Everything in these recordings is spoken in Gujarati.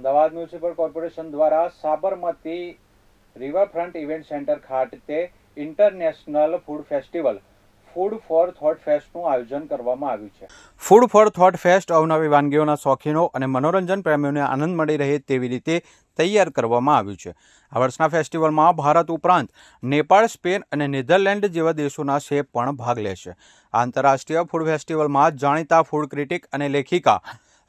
અમદાવાદ મ્યુનિસિપલ કોર્પોરેશન દ્વારા સાબરમતી રિવરફ્રન્ટ ઇવેન્ટ સેન્ટર ખાતે international food festival, food for thought ફેસ્ટનું આયોજન કરવામાં આવ્યું છે. ફૂડ ફોર થોટ ફેસ્ટ અવનવી વાનગીઓના શોખીનો અને મનોરંજન પ્રેમીઓને આનંદ મળી રહે તેવી રીતે તૈયાર કરવામાં આવ્યું છે. આ વર્ષના ફેસ્ટિવલમાં ભારત ઉપરાંત નેપાળ, સ્પેન અને નેધરલેન્ડ જેવા દેશોના શેફ પણ ભાગ લેશે. આંતરરાષ્ટ્રીય ફૂડ ફેસ્ટિવલમાં જાણીતા ફૂડ ક્રિટિક અને લેખિકા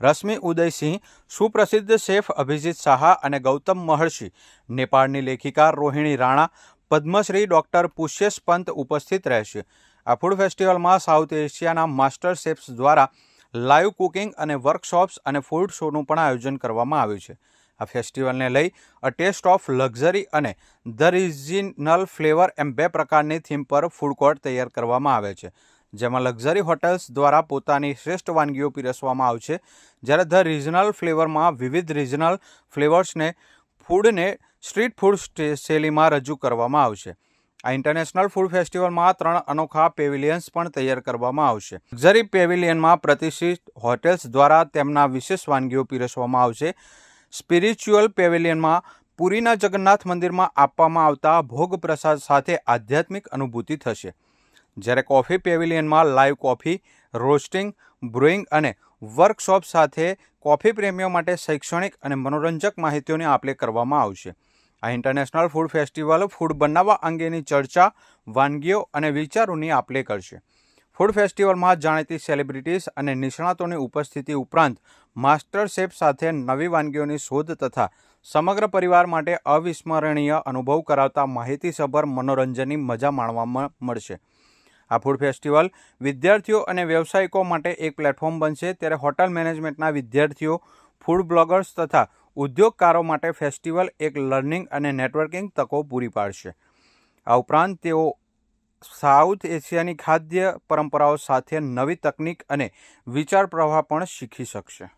રશ્મિ ઉદયસિંહ, સુપ્રસિદ્ધ શેફ અભિજીત સાહા અને ગૌતમ મહર્ષિ, નેપાળની લેખિકા રોહિણી રાણા, પદ્મશ્રી ડૉક્ટર પુષ્યેશ પંત ઉપસ્થિત રહેશે. આ ફૂડ ફેસ્ટિવલમાં સાઉથ એશિયાના માસ્ટર શેફ્સ દ્વારા લાઈવ કુકિંગ અને વર્કશોપ્સ અને ફૂડ શોનું પણ આયોજન કરવામાં આવ્યું છે. આ ફેસ્ટિવલને લઈ અ ટેસ્ટ ઓફ લક્ઝરી અને ધ રિજિનલ ફ્લેવર એમ બે પ્રકારની થીમ પર ફૂડ કોર્ટ તૈયાર કરવામાં આવે છે. જેમાં લક્ઝરી હોટેલ્સ દ્વારા પોતાની શ્રેષ્ઠ વાનગીઓ પીરસવામાં આવશે જ્યારે ધ રિજનલ ફ્લેવરમાં વિવિધ રિજનલ ફ્લેવર્સને, ફૂડને, સ્ટ્રીટ ફૂડ શૈલીમાં રજૂ કરવામાં આવશે આ ઇન્ટરનેશનલ ફૂડ ફેસ્ટિવલમાં ત્રણ અનોખા પેવિલિયન્સ પણ તૈયાર કરવામાં આવશે લક્ઝરી પેવિલિયનમાં પ્રતિષ્ઠિત હોટેલ્સ દ્વારા તેમના વિશેષ વાનગીઓ પીરસવામાં આવશે સ્પિરિચ્યુઅલ પેવિલિયનમાં પુરીના જગન્નાથ મંદિરમાં આપવામાં આવતા ભોગ પ્રસાદ સાથે આધ્યાત્મિક અનુભૂતિ થશે. જ્યારે કોફી પેવિલિયનમાં લાઈવ કોફી, રોસ્ટિંગ બ્રુઇંગ અને વર્કશોપ સાથે કોફી પ્રેમીઓ માટે શૈક્ષણિક અને મનોરંજક માહિતીઓની આપલે કરવામાં આવશે. આ ઇન્ટરનેશનલ ફૂડ ફેસ્ટિવલ ફૂડ બનાવવા અંગેની ચર્ચા વાનગીઓ અને વિચારોની આપલે કરશે. ફૂડ ફેસ્ટિવલમાં જાણીતી સેલિબ્રિટીઝ અને નિષ્ણાતોની ઉપસ્થિતિ ઉપરાંત માસ્ટર શેફ સાથે નવી વાનગીઓની શોધ તથા સમગ્ર પરિવાર માટે અવિસ્મરણીય અનુભવ કરાવતા માહિતીસભર મનોરંજનની મજા માણવામાં મળશે. આ ફૂડ ફેસ્ટિવલ વિદ્યાર્થીઓ અને વ્યવસાયિકો માટે એક પ્લેટફોર્મ બનશે. ત્યારે હોટલ મેનેજમેન્ટના વિદ્યાર્થીઓ, ફૂડ બ્લોગર્સ તથા ઉદ્યોગકારો માટે ફેસ્ટિવલ એક લર્નિંગ અને નેટવર્કિંગ તકો પૂરી પાડશે. આ ઉપરાંત તેઓ સાઉથ એશિયાની ખાદ્ય પરંપરાઓ સાથે નવી તકનીક અને વિચાર પ્રવાહ પણ શીખી શકશે.